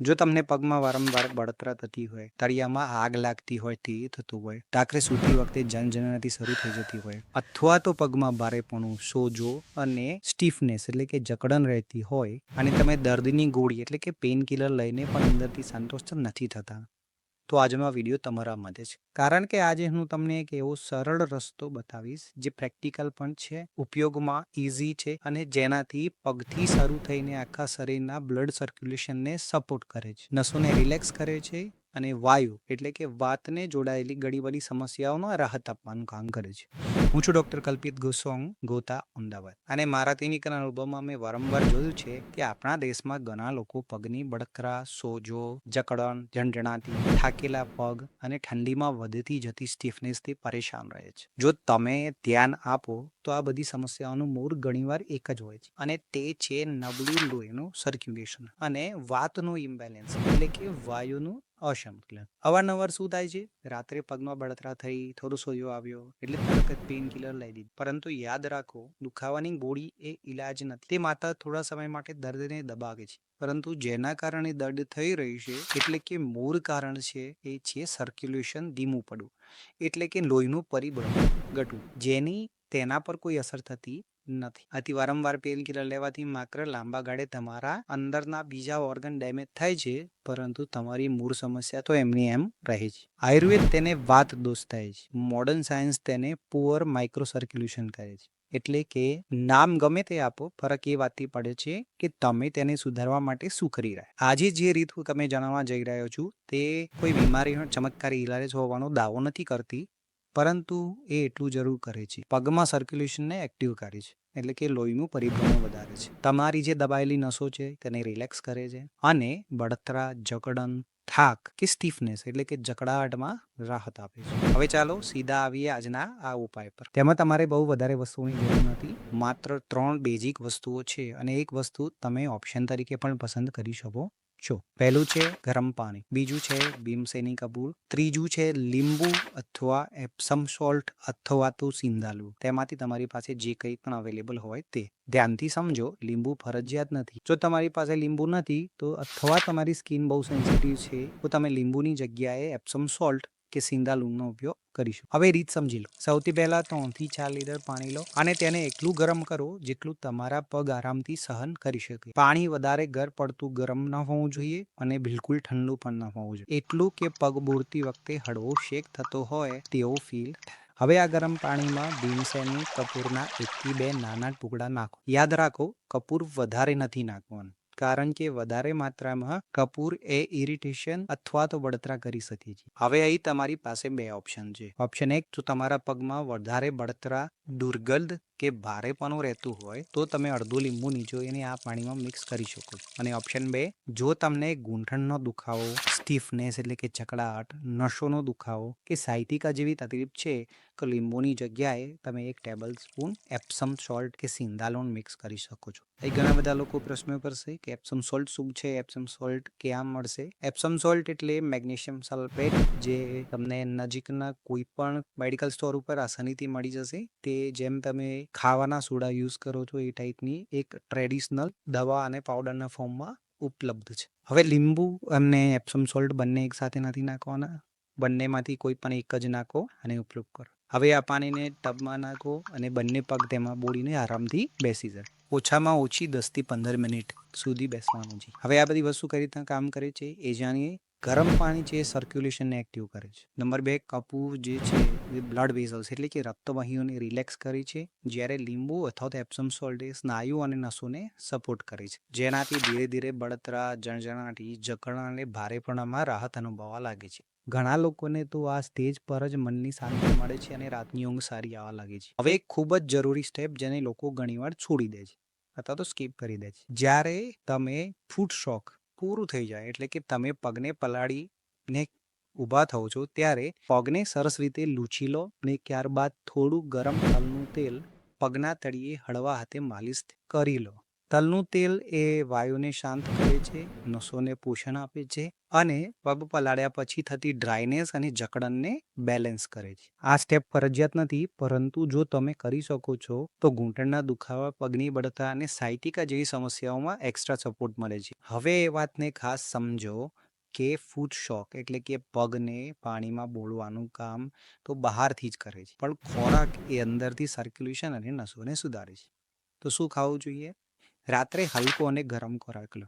જો તમને પગમાં વારંવાર બળતરા થતી હોય, તળિયામાં આગ લાગતી હોય તે થતું હોય, ટાકરે સૂતી વખતે જનજનનાથી શરૂ થઈ જતી હોય, અથવા તો પગમાં ભારેપણું, સોજો અને સ્ટીફનેસ એટલે કે જકડન રહેતી હોય, અને તમે દર્દની ગોળી એટલે કે પેઇન કિલર લઈને પણ અંદરથી સંતોષ નથી થતા. તો આજનો આ વીડિયો તમારા માટે છે. કારણ કે આજે હું તમને એક એવો સરળ રસ્તો બતાવીશ, જે પ્રેક્ટિકલ પણ છે, ઉપયોગમાં ઇઝી છે અને જેનાથી પગથી શરૂ થઈને આખા શરીરના બ્લડ સર્ક્યુલેશનને સપોર્ટ કરે છે. નસોને રિલેક્સ કરે છે અને વાયુ એટલે કે વાતને જોડાયેલી ઘણી બધી સમસ્યાઓનો રાહત આપવાનું કામ કરે છે. હું છું ડોક્ટર કલ્પિત ગોસ્વાંગ ગોતા, અમદાવાદ. અને મારા ક્લિનિકના અનુભવમાં મેં વારંવાર જોયું છે કે આપણા દેશમાં ઘણા લોકો પગની બળકરા સોજો જકડન જણજણાતી થાકેલા પગ અને ઠંડીમાં વધતી જતી સ્ટીફનેસથી પરેશાન રહે છે. જો તમે ધ્યાન આપો તો આ બધી સમસ્યાઓનું મૂળ ઘણીવાર એક જ હોય છે. અને તે છે નબળી લોહીનું સર્ક્યુલેશન અને વાતનું ઇમ્બેલેન્સ એટલે કે વાયુનું અસંતુલન અવારનવાર શું થાય છે? રાત્રે પગમાં બળતરા થઈ, થોડો સોજો આવ્યો એટલે તરત પેઇન કિલર લઈ દીધું પરંતુ યાદ રાખો, દુખાવાની ગોળી એ ઈલાજ નથી. તે માત્ર થોડા સમય માટે દર્દને દબાવે છે. પરંતુ જેના કારણે દર્દ થઈ રહી છે, એટલે કે મૂળ કારણ છે એ છે સર્ક્યુલેશન ધીમું પડવું. એટલે કે લોહીનું પરિબળ ઘટવું. જેની તેના પર કોઈ અસર થતી નથી. આથી વારંવાર પેઇન કિલર લેવાથી માત્ર લાંબા ગાળે તમારા અંદરના બીજા ઓર્ગન ડેમેજ થાય છે, પરંતુ તમારી મૂળ સમસ્યા તો એમની એમ રહે છે. આયુર્વેદ તેને વાત દોષ થાય છે. મોડર્ન સાયન્સ તેને પુઅર માઇક્રો સર્ક્યુલેશન કહે છે. એટલે કે નામ ગમે તે આપો, ફરક એ વાતથી પડે છે કે તમે તેને સુધારવા માટે શું કરી રહ્યા. આજે જે રીત તમે જણાવવા જઈ રહ્યો છું, તે કોઈ બીમારીનો ચમત્કારી ઇલાજ હોવાનો દાવો નથી કરતી પરંતુ એ એટલું જરૂર કરે છે. પગમાં સર્ક્યુલેશનને એક્ટિવ કરે છે. એટલે કે લોહીનું પરિભ્રમણ વધારે છે. તમારી જે દબાયેલી નસો છે તેને રિલેક્સ કરે છે અને બળતરા, જકડન, થાક કે સ્ટીફનેસ એટલે કે જકડાહટમાં રાહત આપે છે. હવે ચાલો સીધા આવીએ આજના આ ઉપાય પર. તેમાં તમારે બહુ વધારે વસ્તુઓની જરૂર નથી. માત્ર ત્રણ બેઝિક વસ્તુઓ છે અને એક વસ્તુ તમે ઓપ્શન તરીકે પણ પસંદ કરી શકો. છો પહેલું છે ગરમ પાણી, બીજું છે ભીમસેની કપૂર ત્રીજું છે લીંબુ અથવા એપ્સમ સોલ્ટ અથવા તો સિંધાલુ. તેમાંથી તમારી પાસે જે કંઈ પણ અવેલેબલ હોય તે. ધ્યાનથી સમજો, લીંબુ ફરજિયાત નથી. જો તમારી પાસે લીંબુ નથી, તો અથવા તમારી સ્કિન બહુ સેન્સિટિવ છે, તો તમે લીંબુની જગ્યાએ એપ્સમ સોલ્ટ કે સિંધાલુંગનો ઉપયોગ કરીશું. હવે રીત સમજી લો. સૌથી પહેલા ત્રણથી ચાર લીટર પાણી લો અને તેને એટલું ગરમ કરો જેટલું તમારા પગ આરામથી સહન કરી શકે. પાણી વધારે ગર પડતું ગરમ ન હોવું જોઈએ અને બિલકુલ ઠંડુ પણ ન હોવું જોઈએ. એટલું કે પગ બોરતી વખતે હળવો શેક થતો હોય તેવો ફીલ હવે આ ગરમ પાણીમાં ભીમસેની કપૂરના એકથી બે નાના ટુકડા નાખો. યાદ રાખો, કપૂર વધારે નથી નાખવાનું. કારણ કે વધારે માત્રામાં કપૂર એ ઇરિટેશન અથવા તો બળતરા કરી શકે છે. હવે અહીં તમારી પાસે બે ઓપ્શન છે. ઓપ્શન એક, જો તમારા પગમાં વધારે બળતરા, દુર્ગંધ કે ભારેપણું રહેતું હોય, તો તમે અડધું લીંબુ નીચોઈને આ પાણીમાં મિક્સ કરી શકો અને ઓપ્શન બે, જો તમને ગૂંઠણનો દુખાવો સ્ટીફનેસ એટલે કે ચકડાટ નસોનો દુખાવો કે સાયટિકા જેવી તકલીફ છે, તો લીંબુની જગ્યાએ તમે એક ટેબલ સ્પૂન એપ્સમ સોલ્ટ કે સિંધાલોન મિક્સ કરી શકો છો. એ ઘણા બધા લોકો પ્રશ્ન કરશે કે એપ્સમ સોલ્ટ શું છે? એપ્સમ સોલ્ટ ક્યાં મળશે? એપ્સમ સોલ્ટ એટલે મેગ્નેશિયમ સલ્ફેટ, જે તમને નજીકના કોઈ પણ મેડિકલ સ્ટોર ઉપર આસાનીથી મળી જશે. તે જેમ તમે ખાવાના સોડા યુઝ કરો છો એ ટાઈપની એક ટ્રેડિશનલ દવા અને પાવડરના ફોર્મમાં ઉપલબ્ધ છે. હવે લીંબુ અને એપ્સમ સોલ્ટ બંને એકસાથે નથી નાખવાના, બંનેમાંથી કોઈ પણ એક જ નાખો અને ઉપયોગ કરો. હવે આ પાણીને ટબમાં નાખો અને બંને પગ તેમાં બોળીને આરામથી બેસી જાય ઓછામાં ઓછી દસથી પંદર મિનિટ સુધી બેસવાનું છે. હવે આ બધી વસ્તુ કઈ રીતના કામ કરે છે એ જાણીએ. ગરમ પાણી છે એ સર્ક્યુલેશનને એક્ટિવ કરે છે. નંબર બે, કપૂર જે છે એ બ્લડ વેઝલ્સ એટલે કે રક્તવાહીઓને રિલેક્સ કરે છે, જ્યારે લીંબુ અથવા તો એપ્સમ સોલ્ટ એ સ્નાયુ અને નસોને સપોર્ટ કરે છે. જેનાથી ધીરે ધીરે બળતરા જણજણાટી જકણા અને ભારેપણામાં રાહત અનુભવવા લાગે છે. ઘણા લોકોને તો આ સ્ટેજ પર જ મનની શાંતિ મળે છે અને રાતની ઊંઘ સારી આવવા લાગે છે. હવે એક ખૂબ જ જરૂરી સ્ટેપ જેને લોકો ઘણીવાર છોડી દે છે અથવા તો સ્કીપ કરી દે છે. જ્યારે તમે ફૂડ શોખ પૂરું થઈ જાય. એટલે કે તમે પગને પલાળીને ઊભા થાઓ છો, ત્યારે પગને સરસ રીતે લૂછી લો ને ત્યારબાદ થોડું ગરમ તલનું તેલ પગના તળિયે હળવા હાથે માલિશ કરી લો. તલનું તેલ એ વાયુને શાંત કરે છે, નસોને પોષણ આપે છે અને પગ પલાળ્યા પછી થતી ડ્રાયનેસ અને જકડનને બેલેન્સ કરે છે. આ સ્ટેપ ફરજિયાત નથી, પરંતુ જો તમે કરી શકો છો, તો ઘૂંટણના દુખાવા, પગની બળતા અને સાયટિકા જેવી સમસ્યાઓમાં એક્સ્ટ્રા સપોર્ટ મળે છે. હવે એ વાતને ખાસ સમજો કે ફૂટ શોક એટલે કે પગને પાણીમાં બોળવાનું કામ તો બહારથી જ કરે છે, પણ ખોરાક એ અંદરથી સર્ક્યુલેશન અને નસોને સુધારે છે. તો શું ખાવું જોઈએ? રાત્રે હલકો અને ગરમ ખોરાક લો.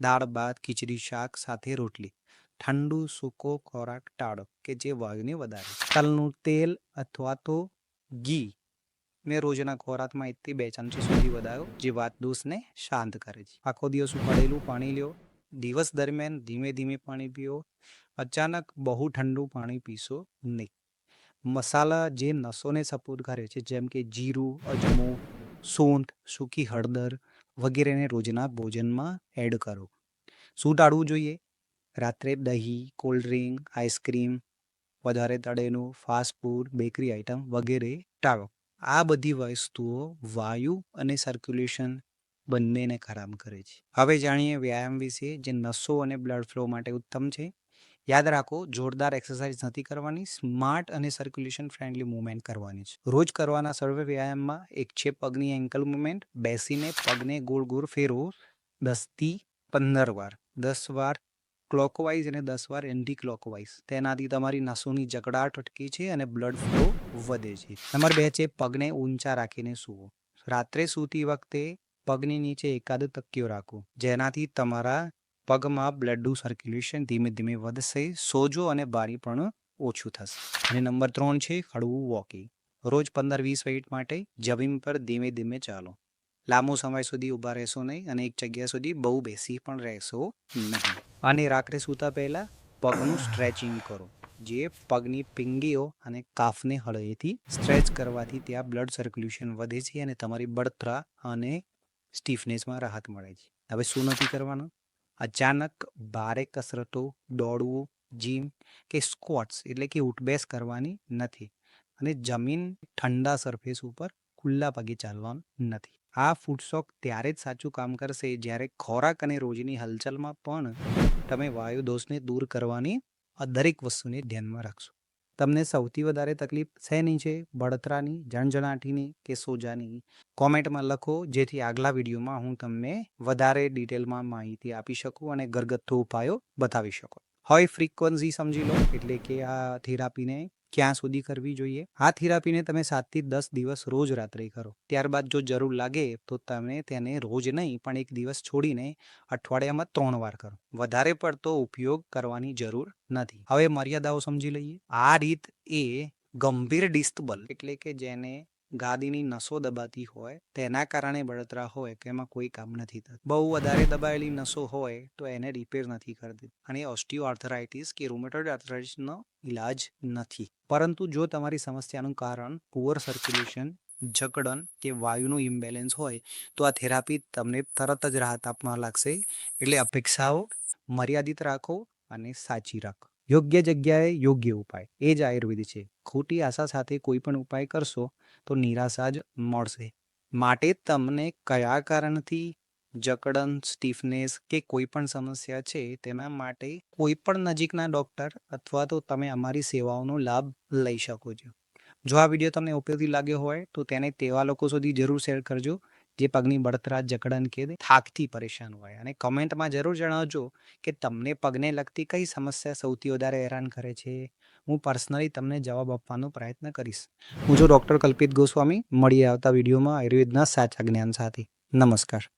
દાળ, ભાત, ખીચડી, શાક સાથે રોટલી. ઠંડુ, સૂકો ખોરાક ટાળો કે જે વાયુને વધારે. તલનું તેલ અથવા તો ઘી. ને રોજના ખોરાકમાં એકથી બે ચમચી સુધી વધારો, જે વાત દોષને શાંત કરે છે. આખો દિવસ ઉપાડેલું પાણી લ્યો. દિવસ દરમિયાન ધીમે ધીમે પાણી પીઓ. અચાનક બહુ ઠંડુ પાણી પીશો નહીં. મસાલા જે નસોને સપોર્ટ કરે છે, જેમ કે જીરું, અજમો, સૂંઠ, સૂકી હળદર વગેરેને રોજના ભોજનમાં એડ કરો. શું ટાળવું જોઈએ? રાત્રે દહીં, કોલ્ડ ડ્રિંક, આઈસ્ક્રીમ, વધારે તળેલું ફાસ્ટ ફૂડ, બેકરી આઇટમ વગેરે ટાળો. આ બધી વસ્તુઓ વાયુ અને સર્ક્યુલેશન બંનેને ખરાબ કરે છે. હવે જાણીએ વ્યાયામ વિશે જે નસો અને બ્લડ ફ્લો માટે ઉત્તમ છે. યાદ રાખો, જોરદાર એક્સરસાઇઝ નથી કરવાની સ્માર્ટ અને સર્ક્યુલેશન ફ્રેન્ડલી મૂવમેન્ટ કરવાની છે. રોજ કરવાના સર્વે વ્યાયામમાં એક છે પગની એન્કલ મૂવમેન્ટ બેસીને પગને ગોળ ગોળ ફેરવો દસથી પંદર વાર. દસ વાર ક્લોકવાઇઝ અને દસ વાર એન્ટી ક્લોકવાઇઝ તેનાથી તમારી નસોની જકડાટ અટકે છે અને બ્લડ ફ્લો વધે છે. નંબર બે છે પગને ઊંચા રાખીને સૂવો. રાત્રે સૂતી વખતે પગની નીચે એકાદ તકિયો રાખો, જેનાથી તમારા પગમાં બ્લડનું સર્ક્યુલેશન ધીમે ધીમે વધશે, સોજો અને ભારીપણ ઓછું થશે. અને નંબર ત્રણ છે, હળવું વોકિંગ રોજ પંદર વીસ મિનિટ માટે જમીન પર ધીમે ધીમે ચાલો. લાંબો સમય સુધી ઊભા રહેશો નહીં અને એક જગ્યા સુધી બહુ બેસી પણ રહેશો નહીં. અને રાત્રે સૂતા પહેલાં પગનું સ્ટ્રેચિંગ કરો, જે પગની પિંગીઓ અને કાફને હળવેથી સ્ટ્રેચ કરવાથી ત્યાં બ્લડ સર્ક્યુલેશન વધે છે અને તમારી બળતરા અને સ્ટીફનેસમાં રાહત મળે છે. હવે શું નથી કરવાનું? અચાનક ભારે કસરતો, દોડવું જીમ કે સ્ક્વોટ્સ એટલે કે ઉઠબેસ કરવાની નથી અને જમીન ઠંડા સરફેસ ઉપર ખુલ્લા પગે ચાલવાનું નથી. આ ફૂડશોક ત્યારે જ સાચું કામ કરશે જ્યારે ખોરાક અને રોજની હલચલમાં પણ તમે વાયુ દોષને દૂર કરવાની આ દરેક વસ્તુને ધ્યાનમાં રાખશો. તમને સૌથી વધારે તકલીફ શેની છે? બળતરાની, જણજણાટીની કે સોજાની? કોમેન્ટમાં લખો, જેથી આગલા વિડીયોમાં હું તમને વધારે ડિટેલમાં માહિતી આપી શકું અને ઘરગથ્થુ ઉપાયો બતાવી શકું. હવે ફ્રીક્વન્સી સમજી લો, એટલે કે આ થેરાપીને ક્યાં સુધી કરવી જોઈએ? આ થેરાપીને તમે સાતથી દસ દિવસ રોજ રાત્રે કરો. ત્યારબાદ જો જરૂર લાગે તો તમે તેને રોજ નહીં, પણ એક દિવસ છોડીને અઠવાડિયામાં ત્રણ વાર કરો. વધારે પડતો ઉપયોગ કરવાની જરૂર નથી. હવે મર્યાદાઓ સમજી લઈએ. આ રીત એ ગંભીર ડિસ્ટબલ એટલે કે જેને ગાદીની નસો દબાતી હોય, તેના કારણે બળતરા હોય કે એમાં કોઈ કામ નથી થતું. બહુ વધારે દબાયેલી નસો હોય તો એને રિપેર નથી કરતી. અને ઓસ્ટિયો આર્થરાઇટિસ કે રૂમેટોઇડ આર્થરાઇટિસનો ઇલાજ નથી. પરંતુ જો તમારી સમસ્યાનું કારણ પુઅર સર્ક્યુલેશન જકડન કે વાયુનું ઇમ્બેલેન્સ હોય, તો આ થેરાપી તમને તરત જ રાહત આપવા લાગશે. એટલે અપેક્ષાઓ મર્યાદિત રાખો અને સાચી રાખો. યોગ્ય જગ્યાએ યોગ્ય ઉપાય. એ જ આયુર્વેદ છે. ખોટી આશા સાથે કોઈ પણ ઉપાય કરશો તો નિરાશા જ મળશે. માટે તમને કયા કારણથી જકડન સ્ટીફનેસ કે કોઈ પણ સમસ્યા છે તેના માટે કોઈ પણ નજીકના ડૉક્ટર અથવા તો તમે અમારી સેવાઓનો લાભ લઈ શકો છો. જો આ વીડિયો તમને ઉપયોગી લાગ્યો હોય તો તેને તેવા લોકો સુધી જરૂર શેર કરજો. જે પગની બળતરા, જકડન, કે થાકથી પરેશાન હોય. અને કમેન્ટમાં જરૂર જણાવજો કે તમને પગને લગતી કઈ સમસ્યા સૌથી વધારે હેરાન કરે છે? હું પર્સનલી તમને જવાબ આપવાનો પ્રયત્ન કરીશ. હું છું ડૉક્ટર કલ્પિત ગોસ્વામી. મળી આવતા વિડીયોમાં આયુર્વેદના સાચા જ્ઞાન સાથે. નમસ્કાર.